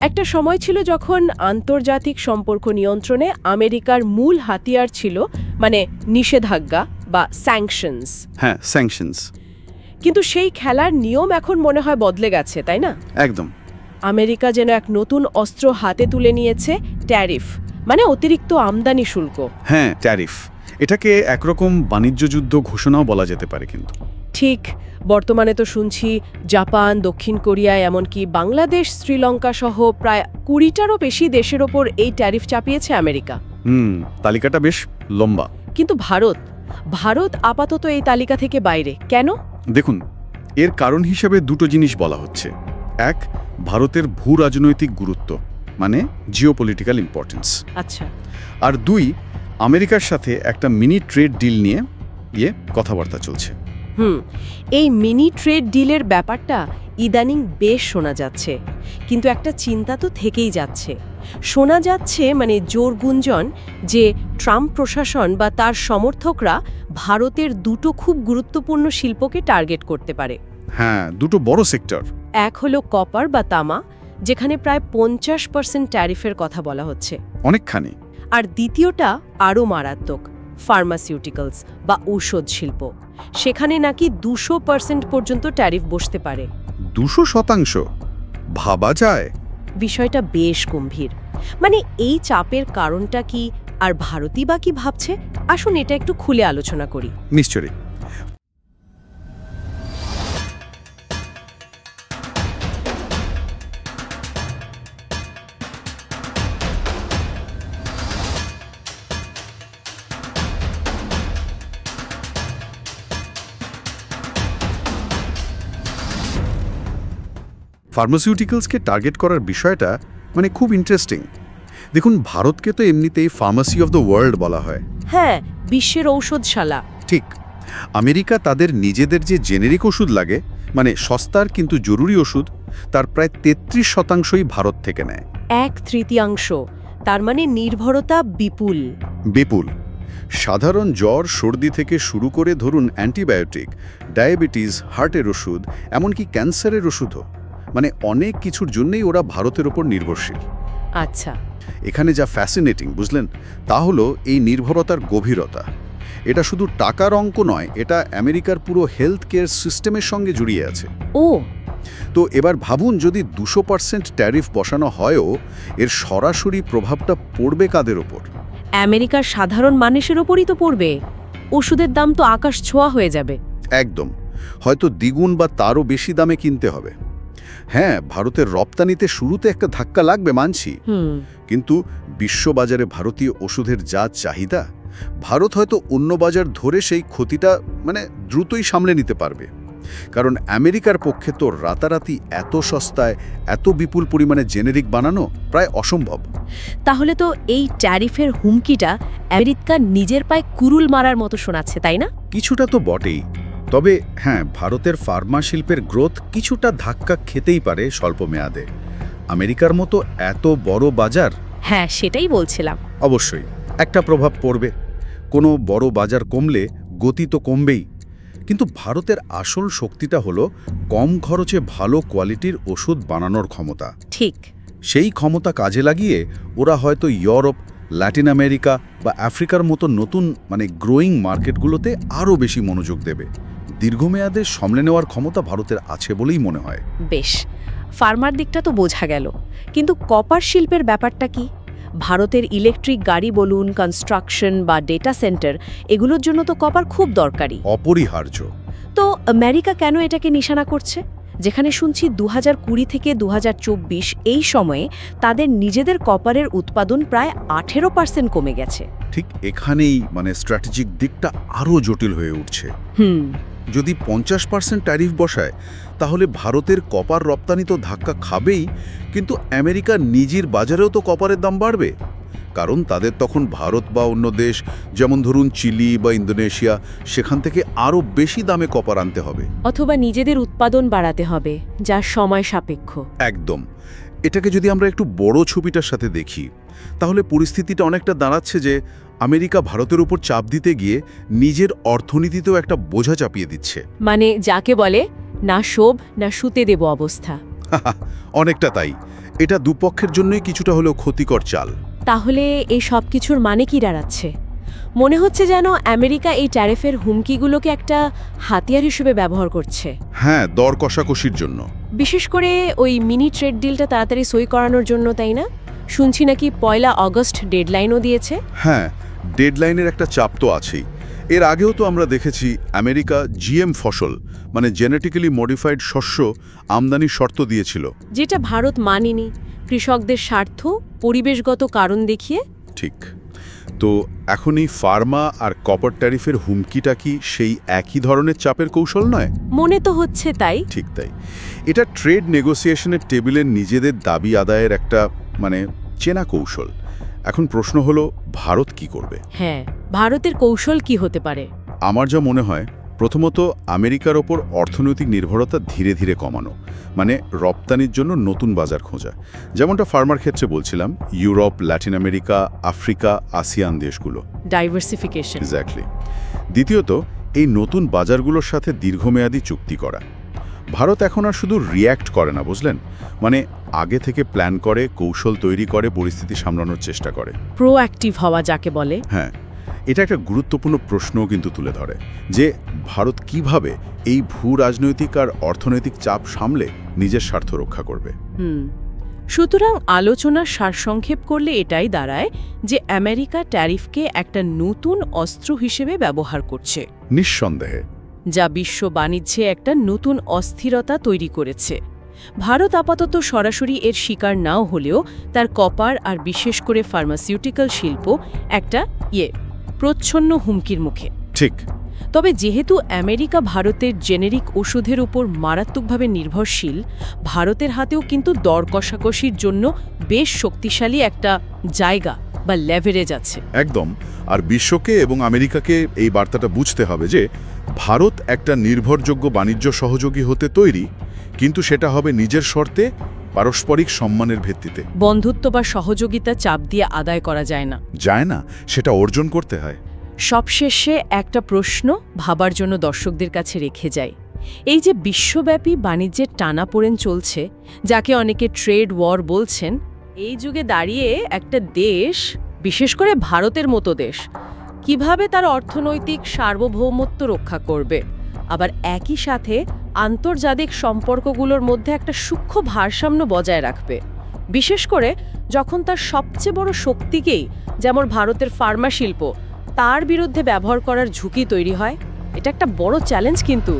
একটা সময় ছিল যখন আন্তর্জাতিক সম্পর্ক নিয়ন্ত্রণে আমেরিকার মূল হাতিয়ার ছিল মানে নিষেধাজ্ঞা বা স্যাংশনস হ্যাঁ স্যাংশনস কিন্তু সেই খেলার নিয়ম এখন মনে হয় বদলে গেছে তাই না? একদম। আমেরিকা যেন এক নতুন অস্ত্র হাতে তুলে নিয়েছে ট্যারিফ মানে অতিরিক্ত আমদানি শুল্ক। হ্যাঁ ট্যারিফ এটাকে একরকম বাণিজ্য যুদ্ধ ঘোষণাও বলা যেতে পারে কিন্তু। ঠিক। বর্তমানে তো শুনছি জাপান দক্ষিণ কোরিয়া এমনকি বাংলাদেশ শ্রীলঙ্কা সহ প্রায় কুড়িটারও বেশি দেশের ওপর এই ট্যারিফ চাপিয়েছে আমেরিকা। হুম তালিকাটা বেশ লম্বা। কিন্তু ভারত ভারত আপাতত এই তালিকা থেকে বাইরে। কেন? দেখুন এর কারণ হিসেবে দুটো জিনিস বলা হচ্ছে। এক ভারতের ভূ রাজনৈতিক গুরুত্ব মানে জিওপলিটিক্যাল ইম্পর্টেন্স আচ্ছা। আর দুই আমেরিকার সাথে একটা মিনি ট্রেড ডিল নিয়ে ইয়ে কথাবার্তা চলছে। হুম এই মিনি ট্রেড ডিলের ব্যাপারটা ইদানিং বেশ শোনা যাচ্ছে। কিন্তু একটা চিন্তা তো থেকেই যাচ্ছে। শোনা যাচ্ছে মানে জোর গুঞ্জন যে ট্রাম্প প্রশাসন বা তার সমর্থকরা ভারতের দুটো খুব গুরুত্বপূর্ণ শিল্পকে টার্গেট করতে পারে। হ্যাঁ দুটো বড় সেক্টর। এক হলো কপার বা তামা যেখানে প্রায় পঞ্চাশ পার্সেন্ট ট্যারিফের কথা বলা হচ্ছে। অনেকখানি। আর দ্বিতীয়টা আরও মারাত্মক ফার্মাসিউটিক্যালস বা ঔষধ শিল্প। সেখানে নাকি দুশো পার্সেন্ট পর্যন্ত ট্যারিফ বসতে পারে। দুশো শতাংশ? ভাবা যায়। বিষয়টা বেশ গম্ভীর। মানে এই চাপের কারণটা কি আর ভারতই বা কি ভাবছে? আসুন এটা একটু খুলে আলোচনা করি। নিশ্চয়ই। ফার্মাসিউটিক্যালসকে টার্গেট করার বিষয়টা মানে খুব ইন্টারেস্টিং দেখুন ভারতকে তো এমনিতেই ফার্মাসি অফ দ্য ওয়ার্ল্ড বলা হয়। হ্যাঁ বিশ্বের ঔষধশালা। ঠিক। আমেরিকা তাদের নিজেদের যে জেনেরিক ওষুধ লাগে মানে সস্তার কিন্তু জরুরি ওষুধ তার প্রায় তেত্রিশ শতাংশই ভারত থেকে নেয়। এক তৃতীয়াংশ। তার মানে নির্ভরতা বিপুল। বিপুল। সাধারণ জ্বর সর্দি থেকে শুরু করে ধরুন অ্যান্টিবায়োটিক ডায়াবেটিস হার্টের ওষুধ এমনকি ক্যান্সারের ওষুধও। মানে অনেক কিছুর জন্যই ওরা ভারতের ওপর নির্ভরশীল। আচ্ছা। এখানে যা ফ্যাসিনেটিং বুঝলেন? তা হলো এই নির্ভরতার গভীরতা। এটা শুধু টাকার অঙ্ক নয় এটা আমেরিকার পুরো হেলথ কেয়ার সিস্টেমের সঙ্গে জড়িয়ে আছে। ও! তো এবার ভাবুন যদি দুশো পার্সেন্ট ট্যারিফ বসানো হয়ও এর সরাসরি প্রভাবটা পড়বে কাদের ওপর? আমেরিকার সাধারণ মানুষের ওপরই তো পড়বে। ওষুধের দাম তো আকাশ ছোঁয়া হয়ে যাবে। একদম। হয়তো দ্বিগুণ বা তারও বেশি দামে কিনতে হবে। হ্যাঁ ভারতের রপ্তানিতে শুরুতে একটা ধাক্কা লাগবে মানছি। কিন্তু বিশ্ববাজারে ভারতীয় ওষুধের যা চাহিদা ভারত হয়তো অন্য বাজার ধরে সেই ক্ষতিটা মানে দ্রুতই সামলে নিতে পারবে। কারণ আমেরিকার পক্ষে তো রাতারাতি এত সস্তায় এত বিপুল পরিমাণে জেনেরিক বানানো প্রায় অসম্ভব। তাহলে তো এই ট্যারিফের হুমকিটা আমেরিকা নিজের পায়ে কুরুল মারার মতো শোনাচ্ছে তাই না? কিছুটা তো বটেই। তবে হ্যাঁ ভারতের ফার্মা শিল্পের গ্রোথ কিছুটা ধাক্কা খেতেই পারে স্বল্প মেয়াদে। আমেরিকার মতো এত বড় বাজার? হ্যাঁ সেটাই বলছিলাম। অবশ্যই একটা প্রভাব পড়বে। কোনো বড় বাজার কমলে গতি তো কমবেই। কিন্তু ভারতের আসল শক্তিটা হলো কম খরচে ভালো কোয়ালিটির ওষুধ বানানোর ক্ষমতা। ঠিক। সেই ক্ষমতা কাজে লাগিয়ে ওরা হয়তো ইউরোপ ল্যাটিন আমেরিকা বা আফ্রিকার মতো নতুন মানে গ্রোয়িং মার্কেটগুলোতে আরও বেশি মনোযোগ দেবে। দীর্ঘমেয়াদে সামলে নেওয়ার ক্ষমতা ভারতের আছে বলেই মনে হয়। বেশ ফার্মার দিকটা তো বোঝা গেল। কিন্তু কপার শিল্পের ব্যাপারটা কি? ভারতের ইলেকট্রিক গাড়ি বলুন কনস্ট্রাকশন বা ডেটা সেন্টার এগুলোর জন্য তো কপার খুব দরকারি। অপরিহার্য। তো আমেরিকা কেন এটাকে নিশানা করছে? যেখানে শুনছি দু কুড়ি থেকে দু হাজার চব্বিশ এই সময়ে তাদের নিজেদের কপারের উৎপাদন প্রায় আঠেরো পার্সেন্ট কমে গেছে। ঠিক এখানেই মানে স্ট্র্যাটেজিক দিকটা আরও জটিল হয়ে উঠছে। হুম। যদি পঞ্চাশ পার্সেন্ট ট্যারিফ বসায় তাহলে ভারতের কপার রপ্তানি তো ধাক্কা খাবেই কিন্তু আমেরিকা নিজের বাজারেও তো কপারের দাম বাড়বে। কারণ তাদের তখন ভারত বা অন্য দেশ যেমন ধরুন চিলি বা ইন্দোনেশিয়া সেখান থেকে আরও বেশি দামে কপার আনতে হবে। অথবা নিজেদের উৎপাদন বাড়াতে হবে যা সময় সাপেক্ষ। একদম। এটাকে যদি আমরা একটু বড় ছবিটার সাথে দেখি তাহলে পরিস্থিতিটা অনেকটা দাঁড়াচ্ছে যে আমেরিকা ভারতের উপর চাপ দিতে গিয়ে নিজের অর্থনীতিতেও একটা বোঝা চাপিয়ে দিচ্ছে। মানে যাকে বলে না শোভ না শুতে দেব অবস্থা। অনেকটা তাই। এটা দুপক্ষের জন্যই কিছুটা হলেও ক্ষতিকর চাল। তাহলে এই সব কিছুর মানে কি দাঁড়াচ্ছে? মনে হচ্ছে যেন আমেরিকা এই ট্যারিফের হুমকিগুলোকে একটা হাতিয়ার হিসেবে ব্যবহার করছে। হ্যাঁ দর কষাকষির জন্য। বিশেষ করে ওই মিনি ট্রেড ডিলটা তাড়াতাড়ি সই করানোর জন্য তাই না? শুনছি নাকি পয়লা অগস্ট ডেডলাইনও দিয়েছে। হ্যাঁ ডেডলাইনের একটা চাপ তো আছেই। এর আগেও তো আমরা দেখেছি আমেরিকা জিএম ফসল মানে জেনেটিক্যালি মডিফাইড শস্য আমদানি শর্ত দিয়েছিল। যেটা ভারত মানেনি। কৃষকদের স্বার্থ পরিবেশগত কারণ দেখিয়ে। ঠিক। তো এখন এই ফার্মা আর কপার ট্যারিফের হুমকিটা কি সেই একই ধরনের চাপের কৌশল নয়? মনে তো হচ্ছে তাই। ঠিক তাই। এটা ট্রেড নেগোসিয়েশনের টেবিলের নিজেদের দাবি আদায়ের একটা মানে চেনা কৌশল। এখন প্রশ্ন হলো ভারত কি করবে? হ্যাঁ ভারতের কৌশল কি হতে পারে? আমার যা মনে হয় প্রথমত আমেরিকার ওপর অর্থনৈতিক নির্ভরতা ধীরে ধীরে কমানো মানে রপ্তানির জন্য নতুন বাজার খোঁজা। যেমনটা ফার্মার ক্ষেত্রে বলছিলাম Europe Latin America Africa ASEAN দেশগুলো। ডাইভার্সিফিকেশন এক্স্যাক্টলি দ্বিতীয়ত এই নতুন বাজারগুলোর সাথে দীর্ঘমেয়াদী চুক্তি করা। ভারত এখন আর শুধু রিয়্যাক্ট করে না বুঝলেন? মানে আগে থেকে প্ল্যান করে কৌশল তৈরি করে পরিস্থিতি সামলানোর চেষ্টা করে। প্রোঅ্যাক্টিভ হওয়া যাকে বলে। হ্যাঁ এটা একটা গুরুত্বপূর্ণ প্রশ্নও কিন্তু তুলে ধরে যে ভারত কীভাবে এই ভূ রাজনৈতিক আর অর্থনৈতিক চাপ সামলে নিজের স্বার্থ রক্ষা করবে। হুম সুতরাং আলোচনার সারসংক্ষেপ করলে এটাই দাঁড়ায় যে আমেরিকা ট্যারিফকে একটা নতুন অস্ত্র হিসেবে ব্যবহার করছে। নিঃসন্দেহে যা বিশ্ব বাণিজ্যে একটা নতুন অস্থিরতা তৈরি করেছে। ভারত আপাতত সরাসরি এর শিকার নাও হলেও তার কপার আর বিশেষ করে ফার্মাসিউটিক্যাল শিল্প একটা ইয়ে প্রচ্ছন্ন হুমকির মুখে। ঠিক। তবে যেহেতু আমেরিকা ভারতের জেনেরিক ওষুধের উপর মারাত্মকভাবে নির্ভরশীল ভারতের হাতেও কিন্তু দর কষাকষির জন্য বেশ শক্তিশালী একটা জায়গা বা লেভারেজ আছে। একদম। আর বিশ্বকে এবং আমেরিকাকে এই বার্তাটা বুঝতে হবে যে ভারত একটা নির্ভরযোগ্য বাণিজ্য সহযোগী হতে তৈরি কিন্তু সেটা হবে নিজের শর্তে পারস্পরিক সম্মানের ভিত্তিতে। বন্ধুত্ব বা সহযোগিতা চাপ দিয়ে আদায় করা যায় না। যায় না সেটা অর্জন করতে হয়। সবশেষে একটা প্রশ্ন ভাবার জন্য দর্শকদের কাছে রেখে যায় এই যে বিশ্বব্যাপী বাণিজ্যের টানাপোড়েন চলছে যাকে অনেকে ট্রেড ওয়ার বলছেন এই যুগে দাঁড়িয়ে একটা দেশ বিশেষ করে ভারতের মতো দেশ কীভাবে তার অর্থনৈতিক সার্বভৌমত্ব রক্ষা করবে। আবার একই সাথে আন্তর্জাতিক সম্পর্কগুলোর মধ্যে একটা সূক্ষ্ম ভারসাম্য বজায় রাখবে। বিশেষ করে যখন তার সবচেয়ে বড় শক্তিকেই, যেমন ভারতের ফার্মা শিল্প তার বিরুদ্ধে ব্যবহার করার ঝুঁকি তৈরি হয়। এটা একটা বড় চ্যালেঞ্জ কিন্তু।